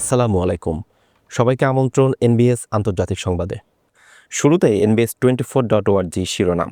আসসালামু আলাইকুম। সবাইকে আমন্ত্রণ এনবিএস আন্তর্জাতিক সংবাদে। শুরুতে এনবিএস টোয়েন্টি ফোর ডট ওয়ার্জি শিরোনাম।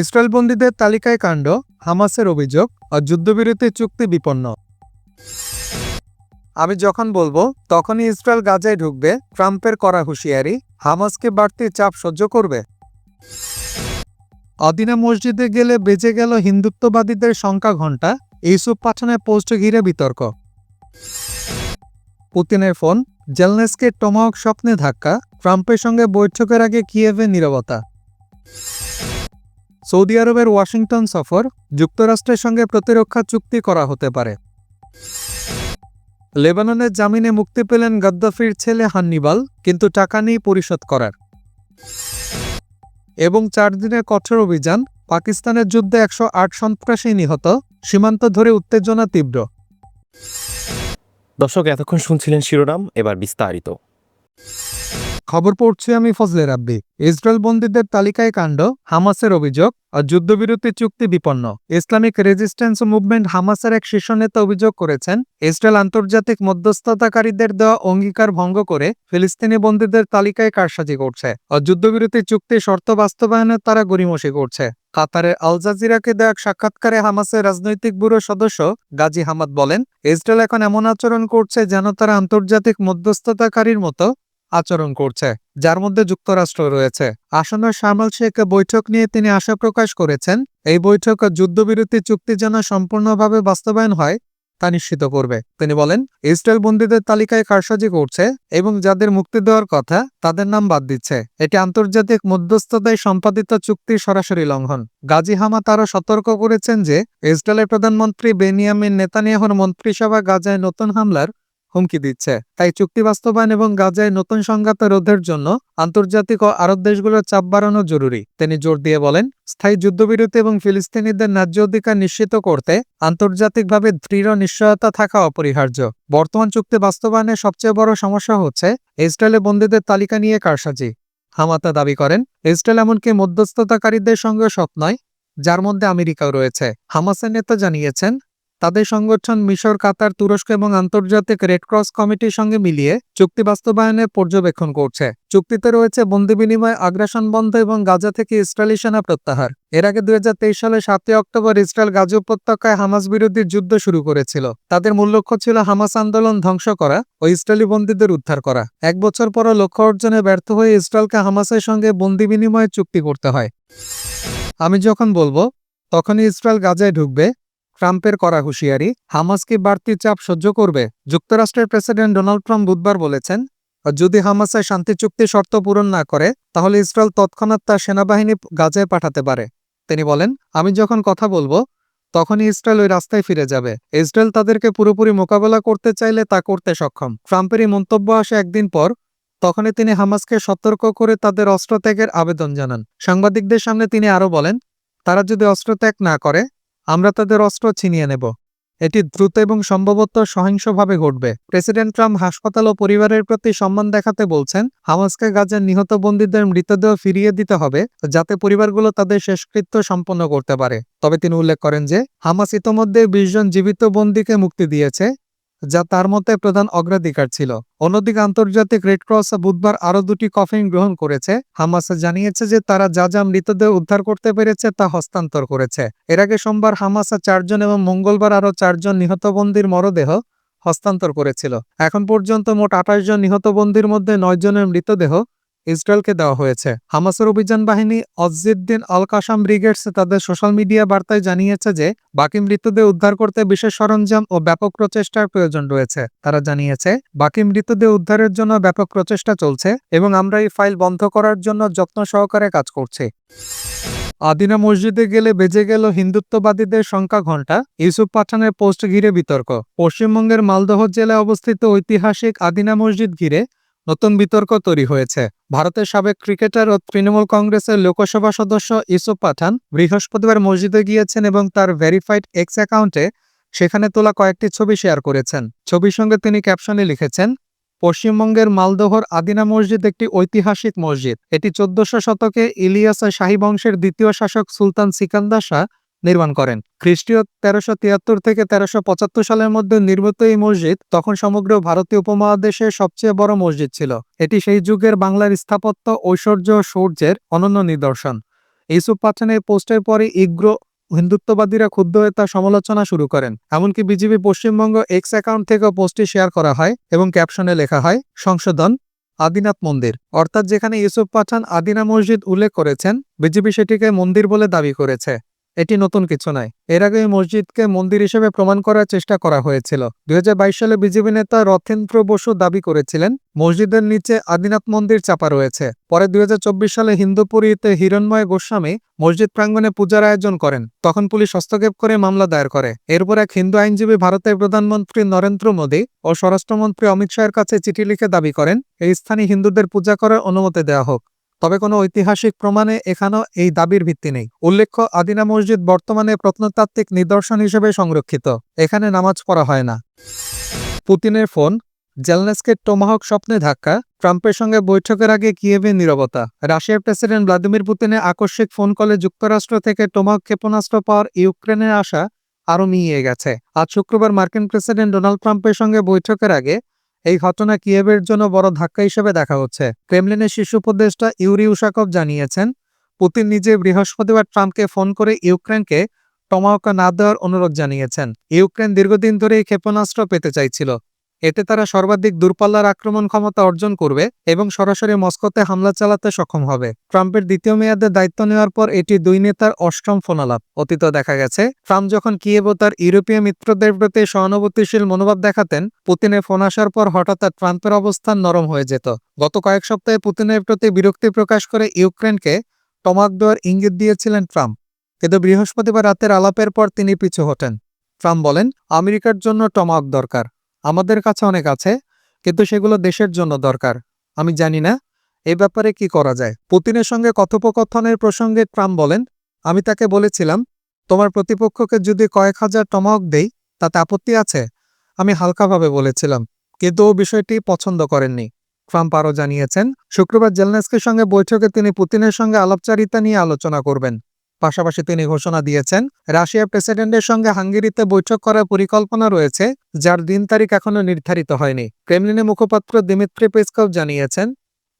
ইসরায়েল বন্দীদের তালিকায় কাণ্ড, হামাসের অভিযোগ আর যুদ্ধবিরতি চুক্তি বিপন্ন। আমি যখন বলব, তখনই ইসরায়েল গাজায় ঢুকবে, ট্রাম্পের করা হুঁশিয়ারি, হামাসকে বাড়তি চাপ সহ্য করবে। অদিনা মসজিদে গেলে বেজে গেল হিন্দুত্ববাদীদের সংখ্যা ঘণ্টা ইউসুফ পাঠানের পোস্ট ঘিরে বিতর্ক। পুতিনের ফোন, জেলনেসকে টমাহক স্বপ্নে ধাক্কা, ট্রাম্পের সঙ্গে বৈঠকের আগে কিয়েভে নীরবতা। সৌদি আরবের ওয়াশিংটন সফর, যুক্তরাষ্ট্রের সঙ্গে প্রতিরক্ষা চুক্তি করা হতে পারে। লেবাননের জামিনে মুক্তি পেলেন গাদ্দাফির ছেলে হান্নিবাল, কিন্তু টাকা নেই পরিশোধ করার। এবং চার দিনের কঠোর অভিযান, পাকিস্তানের যুদ্ধে একশো আট সন্ত্রাসী নিহত, সীমান্ত ধরে উত্তেজনা তীব্র। দর্শক এতক্ষণ শুনছিলেন শিরোনাম এবার বিস্তারিত। খবর পড়ছি আমি ফজলে রাব্বি। ইসরায়েল বন্দীদের তালিকায় কাণ্ড, হামাসের অভিযোগ, আর যুদ্ধবিরতি চুক্তি বিপন্ন। ইসলামিক রেজিস্ট্যান্স মুভমেন্ট হামাসের এক শীর্ষ নেতা অভিযোগ করেছেন, ইসরায়েল আন্তর্জাতিক মধ্যস্থতাকারীদের দেওয়া অঙ্গীকার ভঙ্গ করে ফিলিস্তিনি বন্দীদের তালিকায় কারসাজি করছে, আর যুদ্ধবিরতি চুক্তি শর্ত বাস্তবায়নে তারা গড়িমসি করছে। কাতারের আল জাজিরাকে দেওয়া এক সাক্ষাৎকারে হামাসের রাজনৈতিক ব্যুরো সদস্য গাজী হামাদ বলেন, ইসরায়েল এখন এমন আচরণ করছে যেন তারা আন্তর্জাতিক মধ্যস্থতাকারীর মতো আচরণ করছে, যার মধ্যে যুক্তরাষ্ট্র রয়েছে। আসন্ন শার্মাল শেখ বৈঠক নিয়ে তিনি আশা প্রকাশ করেছেন, এই বৈঠক যুদ্ধবিরতি চুক্তি যেন সম্পূর্ণভাবে বাস্তবায়ন হয়, তা নিশ্চিত করবে। তিনি বলেন, ইসরায়েল বন্দীদের তালিকায় কারসাজি করছে এবং যাদের মুক্তি দেওয়ার কথা, তাদের নাম বাদ দিচ্ছে। এটি আন্তর্জাতিক মধ্যস্থতায় সম্পাদিত চুক্তির সরাসরি লঙ্ঘন। গাজী হামা তারও সতর্ক করেছেন যে, ইসরায়েলের প্রধানমন্ত্রী বেনিয়ামিন নেতানিয়াহুর মন্ত্রিসভা গাজায় নতুন হামলার হুমকি দিচ্ছে। তাই চুক্তি বাস্তবায়ন এবং গাজায় নতুন সংঘাত রোধের জন্য আন্তর্জাতিক ও আরব দেশগুলোর চাপ বাড়ানো জরুরি। তিনি জোর দিয়ে বলেন, স্থায়ী যুদ্ধবিরতি এবং ফিলিস্তিনিদের ন্যায্য অধিকার নিশ্চিত করতে আন্তর্জাতিকভাবে দৃঢ় নিশ্চয়তা থাকা অপরিহার্য। বর্তমান চুক্তি বাস্তবায়নের সবচেয়ে বড় সমস্যা হচ্ছে ইসরায়েলের বন্দীদের তালিকা নিয়ে কারসাজি। হামাতা দাবি করেন, ইসরায়েল এমনকি মধ্যস্থতাকারীদের সঙ্গে সৎ নয়, যার মধ্যে আমেরিকাও রয়েছে। হামাসের নেতা জানিয়েছেন তাদের সংগঠন মিশর, কাতার, তুরস্ক এবং আন্তর্জাতিক রেডক্রস কমিটির সঙ্গে মিলিয়ে চুক্তি বাস্তবায়নে পর্যবেক্ষণ করছে। চুক্তিতে রয়েছে বন্দি বিনিময়, আগ্রাসন বন্ধ এবং গাজা থেকে ইসরায়েলি সেনা প্রত্যাহার। এর আগে দুই সালে সাতই অক্টোবর ইসরায়েল গাজা উপত্যকায় হামাস বিরোধী যুদ্ধ শুরু করেছিল। তাদের মূল লক্ষ্য ছিল হামাস আন্দোলন ধ্বংস করা ও ইসরায়েলি বন্দীদের উদ্ধার করা। এক বছর পরও লক্ষ্য অর্জনে ব্যর্থ হয়ে ইসরায়েলকে হামাসের সঙ্গে বন্দি বিনিময়ে চুক্তি করতে হয়। আমি যখন বলব, তখনই ইসরায়েল গাজায় ঢুকবে ট্রাম্পের করা হুঁশিয়ারি হামাসকে বাড়তি চাপ সহ্য করবে। যুক্তরাষ্ট্রের প্রেসিডেন্ট ডোনাল্ড ট্রাম্প বুধবার বলেছেন, যদি হামাসের শান্তি চুক্তি শর্ত পূরণ না করে, তাহলে ইসরায়েল তৎক্ষণাৎ তার সেনাবাহিনী গাজায় পাঠাতে পারে। তিনি বলেন, আমি যখন কথা বলব, তখনই ইসরায়েল ওই রাস্তায় ফিরে যাবে। ইসরায়েল তাদেরকে পুরোপুরি মোকাবেলা করতে চাইলে তা করতে সক্ষম। ট্রাম্পের এই মন্তব্য আসে একদিন পর, তখনই তিনি হামাসকে সতর্ক করে তাদের অস্ত্র ত্যাগের আবেদন জানান। সাংবাদিকদের সামনে তিনি আরও বলেন, তারা যদি অস্ত্র ত্যাগ না করে আমরা তাদের অস্ত্র ছিনিয়ে নেব। এটি দ্রুত এবং সম্ভবত সহিংসভাবে ঘটবে। প্রেসিডেন্ট ট্রাম্প হাসপাতাল ও পরিবারের প্রতি সম্মান দেখাতে বলছেন, হামাসকে গাজার নিহত বন্দীদের মৃতদেহ ফিরিয়ে দিতে হবে, যাতে পরিবারগুলো তাদের শেষকৃত্য সম্পন্ন করতে পারে। তবে তিনি উল্লেখ করেন যে, হামাস ইতোমধ্যে বিশ জন জীবিত বন্দীকে মুক্তি দিয়েছে যা তার মতে প্রধান অগ্রাধিকার ছিল। অন্যদিকে আন্তর্জাতিক রেডক্রস বুধবার আরও দুটি কফিন গ্রহণ করেছে। হামাস জানিয়েছে যে তারা যা যা মৃতদেহ উদ্ধার করতে পেরেছে তা হস্তান্তর করেছে। এর আগে সোমবার হামাসা চারজন এবং মঙ্গলবার আরও চারজন নিহত বন্দির মরদেহ হস্তান্তর করেছিল। এখন পর্যন্ত মোট আঠাশ জন নিহত বন্দির মধ্যে নয় জনের মৃতদেহ ইসরায়েলকে দেওয়া হয়েছে। হামাসের অভিযান বাহিনী অজিদ্দিন আল কাসাম ব্রিগেডস তাদের সোশ্যাল মিডিয়া বার্তায় জানিয়েছে যে, বাকি মৃতদেহ উদ্ধার করতে বিশেষ সরঞ্জাম ও ব্যাপক প্রচেষ্টার প্রয়োজন রয়েছে। তারা জানিয়েছে, বাকি মৃতদেহ উদ্ধারের জন্য ব্যাপক প্রচেষ্টা চলছে এবং আমরা এই ফাইল বন্ধ করার জন্য যত্ন সহকারে কাজ করছি। আদিনা মসজিদে গেলে বেজে গেল হিন্দুত্ববাদীদের সংখ্যা ঘণ্টা, ইউসুফ পাঠানের পোস্ট ঘিরে বিতর্ক। পশ্চিমবঙ্গের মালদহ জেলায় অবস্থিত ঐতিহাসিক আদিনা মসজিদ ঘিরে নতুন বিতর্ক তৈরি হয়েছে। ভারতের সাবেক ক্রিকেটার ও তৃণমূল কংগ্রেসের লোকসভা সদস্য ইউসুফ পাঠান বৃহস্পতিবার মসজিদে গিয়েছেন এবং তার ভেরিফাইড এক্স অ্যাকাউন্টে সেখানে তোলা কয়েকটি ছবি শেয়ার করেছেন। ছবির সঙ্গে তিনি ক্যাপশনে লিখেছেন, পশ্চিমবঙ্গের মালদহর আদিনা মসজিদ একটি ঐতিহাসিক মসজিদ। এটি চোদ্দশো শতকে ইলিয়াসা শাহী বংশের দ্বিতীয় শাসক সুলতান সিকান্দার শাহ নির্মাণ করেন। খ্রিস্টীয় তেরোশো তিয়াত্তর থেকে তেরোশো পঁচাত্তর সালের মধ্যে নির্মিত এই মসজিদ তখন সমগ্র ভারতীয় উপমহাদেশের সবচেয়ে বড় মসজিদ ছিল। এটি সেই যুগের বাংলার স্থাপত্য, ঐশ্বর্য সৌর্যের অনন্য নিদর্শন। ইউসুফ পাঠানের পোস্টের পরে ইগ্র হিন্দুত্ববাদীরা ক্ষুব্ধ হয়ে তার সমালোচনা শুরু করেন। এমনকি বিজেপি পশ্চিমবঙ্গ এক্স অ্যাকাউন্ট থেকেও পোস্টটি শেয়ার করা হয় এবং ক্যাপশনে লেখা হয়, সংশোধন, আদিনাথ মন্দির। অর্থাৎ যেখানে ইউসুফ পাঠান আদিনা মসজিদ উল্লেখ করেছেন বিজেপি সেটিকে মন্দির বলে দাবি করেছে। এটি নতুন কিছু নয়। এর আগে এই মসজিদকে মন্দির হিসেবে প্রমাণ করার চেষ্টা করা হয়েছিল। দুই হাজার বাইশ সালে বিজেপি নেতা রথেন্দ্র বসু দাবি করেছিলেন, মসজিদের নিচে আদিনাথ মন্দির চাপা রয়েছে। পরে দুই হাজার চব্বিশ সালে হিন্দুপুরীতে হিরণময় গোস্বামী মসজিদ প্রাঙ্গণে পূজার আয়োজন করেন। তখন পুলিশ হস্তক্ষেপ করে মামলা দায়ের করে। এরপর এক হিন্দু আইনজীবী ভারতের প্রধানমন্ত্রী নরেন্দ্র মোদী ও স্বরাষ্ট্রমন্ত্রী অমিত শাহের কাছে চিঠি লিখে দাবি করেন, এই স্থানে হিন্দুদের পূজা করার অনুমতি দেওয়া হোক। তবে কোনো ঐতিহাসিক প্রমাণে এখানেও এই দাবির ভিত্তি নেই। উল্লেখ্য, আদিনা মসজিদ বর্তমানে প্রত্নতাত্ত্বিক নিদর্শন হিসেবে সংরক্ষিত। এখানে নামাজ পড়া হয় না। পুতিনের ফোন জেলনেসকে টোমাহক স্বপ্নে ধাক্কা, ট্রাম্পের সঙ্গে বৈঠকের আগে কিয়েভে নীরবতা। রাশিয়ার প্রেসিডেন্ট ভ্লাদিমির পুতিনের আকস্মিক ফোন কলে যুক্তরাষ্ট্র থেকে টোমাহক ক্ষেপণাস্ত্র পাওয়ার ইউক্রেনের আশা আরও মিইয়ে গেছে। আজ শুক্রবার মার্কিন প্রেসিডেন্ট ডোনাল্ড ট্রাম্পের সঙ্গে বৈঠকের আগে এই ঘটনা কিয়েভের জন্য বড় ধাক্কা হিসেবে দেখা হচ্ছে। ক্রেমলিনের শীর্ষ উপদেষ্টা ইউরি উশাকভ জানিয়েছেন, পুতিন নিজে বৃহস্পতিবার ট্রাম্পকে ফোন করে ইউক্রেনকে টমাওকা না দেওয়ার অনুরোধ জানিয়েছেন। ইউক্রেন দীর্ঘদিন ধরে এই ক্ষেপণাস্ত্র পেতে চাইছিল। এতে তারা সর্বাধিক দূরপাল্লার আক্রমণ ক্ষমতা অর্জন করবে এবং সরাসরি মস্কোতে হামলা চালাতে সক্ষম হবে। ট্রাম্পের দ্বিতীয় মেয়াদে দায়িত্ব নেওয়ার পর এটি দুই নেতার অষ্টম ফোনালাপ। অতীত দেখা গেছে, ট্রাম্প যখন কিয়েভ তার ইউরোপীয় মিত্রদের প্রতি সহানুভূতিশীল মনোভাব দেখাতেন, পুতিনের ফোন আসার পর হঠাৎ তার ট্রাম্পের অবস্থান নরম হয়ে যেত। গত কয়েক সপ্তাহে পুতিনের প্রতি বিরক্তি প্রকাশ করে ইউক্রেনকে টমাক দেওয়ার ইঙ্গিত দিয়েছিলেন ট্রাম্প। কিন্তু বৃহস্পতিবার রাতের আলাপের পর তিনি পিছু হটেন। ট্রাম্প বলেন, আমেরিকার জন্য টমাক দরকার। আমাদের কাছে অনেক আছে, কিন্তু সেগুলো দেশের জন্য দরকার। আমি জানি না, এ ব্যাপারে কি করা যায়। পুতিনের সঙ্গে কথোপকথনের প্রসঙ্গে ট্রাম্প বলেন, আমি তাকে বলেছিলাম, তোমার প্রতিপক্ষকে যদি কয়েক হাজার টমাক দেই, তাতে আপত্তি আছে? আমি হালকাভাবে বলেছিলাম, কিন্তু ও বিষয়টি পছন্দ করেননি। ট্রাম্প আরও জানিয়েছেন, শুক্রবার জেলনেস্কের সঙ্গে বৈঠকে তিনি পুতিনের সঙ্গে আলাপচারিতা নিয়ে আলোচনা করবেন। পাশাপাশি তিনি ঘোষণা দিয়েছেন রাশিয়ার প্রেসিডেন্টের সঙ্গে হাঙ্গেরিতে বৈঠক করার পরিকল্পনা রয়েছে, যার দিন তারিখ এখনও নির্ধারিত হয়নি। ক্রেমলিনের মুখপাত্র দিমিত্রি পেসকভ জানিয়েছেন,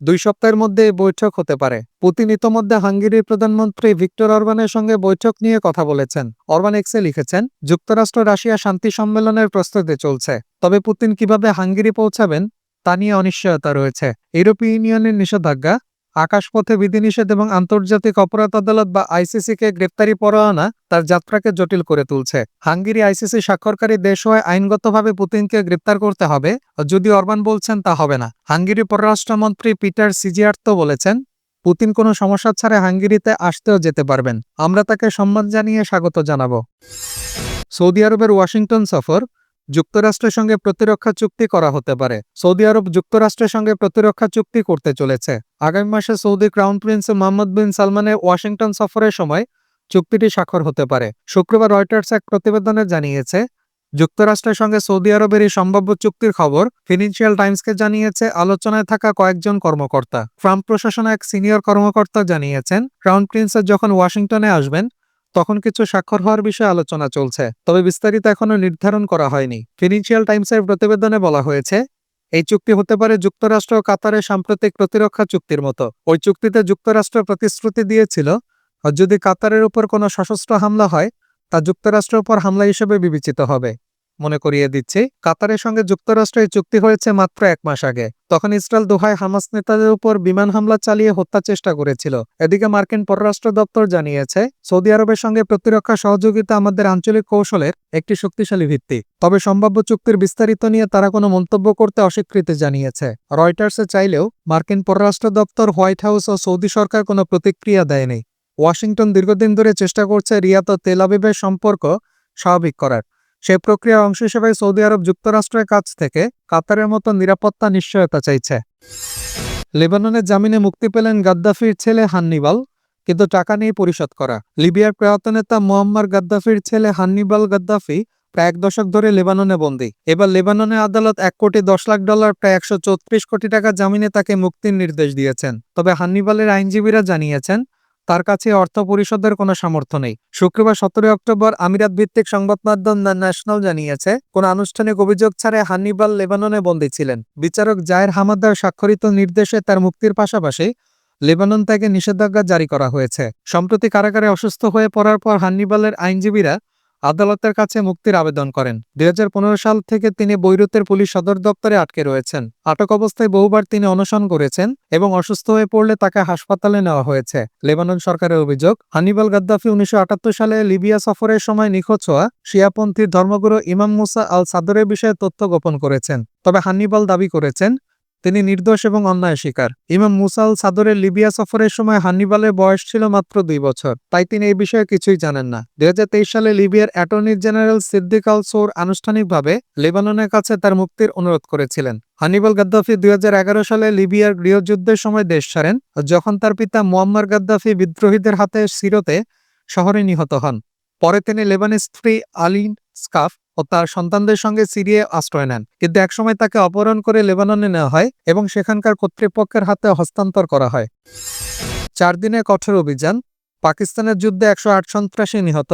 দুই সপ্তাহের মধ্যে এই বৈঠক হতে পারে। পুতিন ইতোমধ্যে হাঙ্গেরির প্রধানমন্ত্রী ভিক্টর অরবানের সঙ্গে বৈঠক নিয়ে কথা বলেছেন। অরবান এক্সে লিখেছেন, যুক্তরাষ্ট্র রাশিয়া শান্তি সম্মেলনের প্রস্তুতি চলছে, তবে পুতিন কীভাবে হাঙ্গেরি পৌঁছাবেন, তা নিয়ে অনিশ্চয়তা রয়েছে। ইউরোপীয় ইউনিয়নের নিষেধাজ্ঞা আকাশপথে বিধিনিষেধ এবং আন্তর্জাতিক অপরাধ আদালত বা আইসিসিকে গ্রেপ্তারি পরোয়ানা তার যাত্রাকে জটিল করে তুলছে। হাঙ্গেরি আইসিসি স্বাক্ষরকারী দেশ হয়ে আইনগতভাবে পুতিনকে গ্রেপ্তার করতে হবে। যদি অরবান বলছেন, তা হবে না। হাঙ্গেরি পররাষ্ট্রমন্ত্রী পিটার সিজিয়ার্তো বলেছেন, পুতিন কোনো সমস্যা ছাড়া হাঙ্গেরিতে আসতেও যেতে পারবেন। আমরা তাকে সম্মান জানিয়ে স্বাগত জানাব। সৌদি আরবের ওয়াশিংটন সফর যুক্তরাষ্ট্রের সঙ্গে প্রতিরক্ষা চুক্তি করা হতে পারে। সৌদি আরব যুক্তরাষ্ট্রের সঙ্গে প্রতিরক্ষা চুক্তি করতে চলেছে। আগামী মাসে Saudi crown prince Mohammed bin সালমানের ওয়াশিংটন সফরের সময় চুক্তিটি স্বাক্ষর হতে পারে। শুক্রবার রয়টার্স এক প্রতিবেদনে জানিয়েছে, যুক্তরাষ্ট্রের সঙ্গে সৌদি আরবের এই সম্ভাব্য চুক্তির খবর ফিনান্সিয়াল টাইমসকে জানিয়েছে, আলোচনায় থাকা কয়েকজন কর্মকর্তা। ট্রাম্প প্রশাসনে এক সিনিয়র কর্মকর্তা জানিয়েছেন, ক্রাউন প্রিন্সের যখন ওয়াশিংটনে আসবেন তখন কিছু স্বাক্ষর হওয়ার বিষয়ে আলোচনা চলছে, তবে বিস্তারিত এখনও নির্ধারণ করা হয়নি। ফিনান্সিয়াল টাইমসের প্রতিবেদনে বলা হয়েছে, এই চুক্তি হতে পারে যুক্তরাষ্ট্র ও কাতারের সাম্প্রতিক প্রতিরক্ষা চুক্তির মতো। ওই চুক্তিতে যুক্তরাষ্ট্র প্রতিশ্রুতি দিয়েছিল যদি কাতারের উপর কোনো সশস্ত্র হামলা হয়, তা যুক্তরাষ্ট্রের উপর হামলা হিসেবে বিবেচিত হবে। মনে করিয়ে দিচ্ছি। কাতারের সঙ্গে যুক্তরাষ্ট্রের চুক্তি হয়েছে মাত্র এক মাস আগে। তখন ইসরায়েল দোহায় হামাস নেতাদের উপর বিমান হামলা চালিয়ে হত্যা চেষ্টা করেছিল। এদিকে মার্কিন পররাষ্ট্র দপ্তর জানিয়েছে, সৌদি আরবের সঙ্গে প্রতিরক্ষা সহযোগিতা আমাদের আঞ্চলিক কৌশলের একটি শক্তিশালী ভিত্তি। তবে সম্ভাব্য চুক্তির বিস্তারিত নিয়ে তারা কোনো মন্তব্য করতে অস্বীকৃতি জানিয়েছে। রয়টার্সে চাইলেও মার্কিন পররাষ্ট্র দপ্তর, হোয়াইট হাউস ও সৌদি সরকার কোনো প্রতিক্রিয়া দেয়নি। ওয়াশিংটন দীর্ঘদিন ধরে চেষ্টা করছে রিয়াদ ও তেল আবিবের সম্পর্ক স্বাভাবিক করার। সে প্রক্রিয়ার অংশ হিসেবে সৌদি আরব যুক্তরাষ্ট্রের কাছ থেকে কাতারের মতো নিরাপত্তা নিশ্চয়তা চাইছে। লেবাননের জামিনে মুক্তি পেলেন গাদ্দাফির ছেলে হান্নিবাল, কিন্তু টাকা নিয়ে পরিশোধ করা। লিবিয়ার প্রয়াত নেতা মোহাম্মদ গাদ্দাফির ছেলে হান্নিবাল গাদ্দাফি প্রায় এক দশক ধরে লেবাননে বন্দী। এবার লেবাননের আদালত এক কোটি দশ লাখ ডলার, প্রায় একশো চৌত্রিশ কোটি টাকা জামিনে তাকে মুক্তির নির্দেশ দিয়েছেন। তবে হান্নিবালের আইনজীবীরা জানিয়েছেন তার কাছে অর্থ পরিশোধের কোনো সামর্থ্য নেই। শুক্রবার সতেরোই অক্টোবর আমিরাত ভিত্তিক সংবাদ মাধ্যম দ্য ন্যাশনাল জানিয়েছে, কোন আনুষ্ঠানিক অভিযোগ ছাড়াই হানিবাল লেবাননে বন্দী ছিলেন। বিচারক জায়ের হামাদার স্বাক্ষরিত নির্দেশে তার মুক্তির পাশাপাশি লেবানন তাকে নিষেধাজ্ঞা জারি করা হয়েছে। সম্প্রতি কারাগারে অসুস্থ হয়ে পড়ার পর হান্নিবালের আইনজীবীরা আদালতের কাছে মুক্তির আবেদন করেন। দুই হাজার পনেরো সাল থেকে তিনি বৈরুতের পুলিশ সদর দপ্তরে আটকে রয়েছেন। আটক অবস্থায় বহুবার তিনি অনশন করেছেন এবং অসুস্থ হয়ে পড়লে তাকে হাসপাতালে নেওয়া হয়েছে। লেবানন সরকারের অভিযোগ, হানিবাল গাদ্দাফি উনিশশো আটাত্তর সালে লিবিয়া সফরের সময় নিখোঁজ হওয়া শিয়াপন্থী ধর্মগুরু ইমাম মুসা আল সাদরের বিষয়ে তথ্য গোপন করেছেন। তবে হান্নিবাল দাবি করেছেন তিনি নির্দোষ এবং অন্যায় শিকার। ইমাম মুসাল সাদরের লিবিয়া সফরের সময় হান্নিবালের বয়স ছিল মাত্র দুই বছর, তাই তিনি এই বিষয়ে কিছুই জানেন না। দুই সালে লিবিয়ার attorney general Siddiq Al Sour আনুষ্ঠানিকভাবে লেবাননের কাছে তার মুক্তির অনুরোধ করেছিলেন। হানিবাল গাদ্দাফি দুই হাজার এগারো সালে লিবিয়ার গৃহযুদ্ধের সময় দেশ ছাড়েন, যখন তার পিতা মুয়াম্মার গাদ্দাফি বিদ্রোহীদের হাতে সিরতে শহরে নিহত হন। পরে তিনি লেবানিস স্ত্রী আলিন স্কাফ ও তার সন্তানদের সঙ্গে সিরিয়ে আশ্রয় নেন। কিন্তু একসময় তাকে অপহরণ করে লেবাননে নেওয়া হয় এবং সেখানকার কর্তৃপক্ষের হাতে হস্তান্তর করা হয়। চার দিনের কঠোর অভিযান, পাকিস্তানের যুদ্ধে একশো আট সন্ত্রাসী নিহত,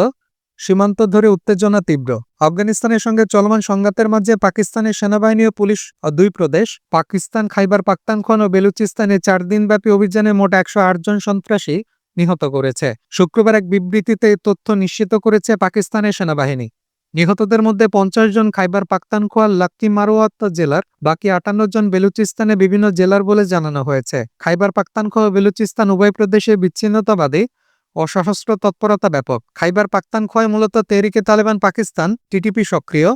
সীমান্ত ধরে উত্তেজনা তীব্র। আফগানিস্তানের সঙ্গে চলমান সংঘাতের মাঝে পাকিস্তানের সেনাবাহিনী ও পুলিশ দুই প্রদেশ, পাকিস্তান, খাইবার পাখতানখন ও বেলুচিস্তানে চার দিনব্যাপী অভিযানে মোট একশো জন সন্ত্রাসী নিহত করেছে। শুক্রবার এক বিবৃতিতে তথ্য নিশ্চিত করেছে পাকিস্তানের সেনাবাহিনী। নিহতদের মধ্যে পঞ্চাশ জন খাইবার পাখতানখোয়া লাক্কি মারোয়াত জেলার, বাকি আটান্ন জন বেলুচিস্তানে বিভিন্ন জেলার বলে জানানো হয়েছে। খাইবার পাক্তানখোয়া ও বেলুচিস্তান উভয় প্রদেশে বিচ্ছিন্নতাবাদী ও সশস্ত্র তৎপরতা ব্যাপক। খাইবার পাখতানখোয়ায় মূলত তেহরিকে তালেবান পাকিস্তান, টিটিপি সক্রিয়।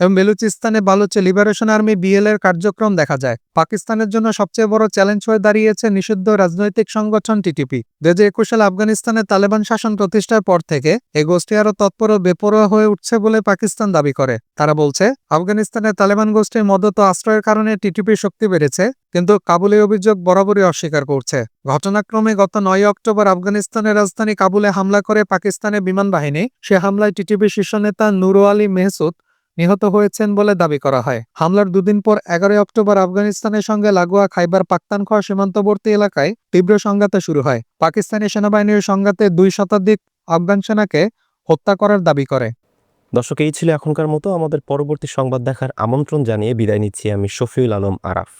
এবং বেলুচিস্তানে বালুচে লিবারেশন আর্মি বিএল এর কার্যক্রম দেখা যায়। পাকিস্তানের জন্য সবচেয়ে বড় চ্যালেঞ্জ হয়ে দাঁড়িয়েছে নিষিদ্ধ রাজনৈতিক সংগঠন টিটিপি দু হাজার একুশ সালে আফগানিস্তানে তালেবান শাসন প্রতিষ্ঠার পর থেকে এই গোষ্ঠী আরও তৎপর বেপরোয়া হয়ে উঠছে বলে পাকিস্তান দাবি করে। তারা বলছে, আফগানিস্তানে তালেবান গোষ্ঠীর মদত আশ্রয়ের কারণে টিটিপির শক্তি বেড়েছে, কিন্তু কাবুলে অভিযোগ বরাবরই অস্বীকার করছে। ঘটনাক্রমে গত নয় অক্টোবর আফগানিস্তানের রাজধানী কাবুলে হামলা করে পাকিস্তানের বিমান বাহিনী। সে হামলায় টিটিপি শীর্ষ নেতা নুরু আলী মেহসুদ নিহত হয়েছেন বলে দাবি করা হয়। হামলার দুদিন পর এগারোই অক্টোবর আফগানিস্তানের সঙ্গে লাগোয়া খাইবার পাক্তানখোয়া সীমান্তবর্তী এলাকায় তীব্র সংঘাতে শুরু হয়। পাকিস্তানি সেনাবাহিনীর সংঘাতে দুই শতাধিক আফগান সেনাকে হত্যা করার দাবি করে। দর্শক, এই ছিল এখনকার মতো। আমাদের পরবর্তী সংবাদ দেখার আমন্ত্রণ জানিয়ে বিদায় নিচ্ছি আমি শফিউল আলম আরাফ।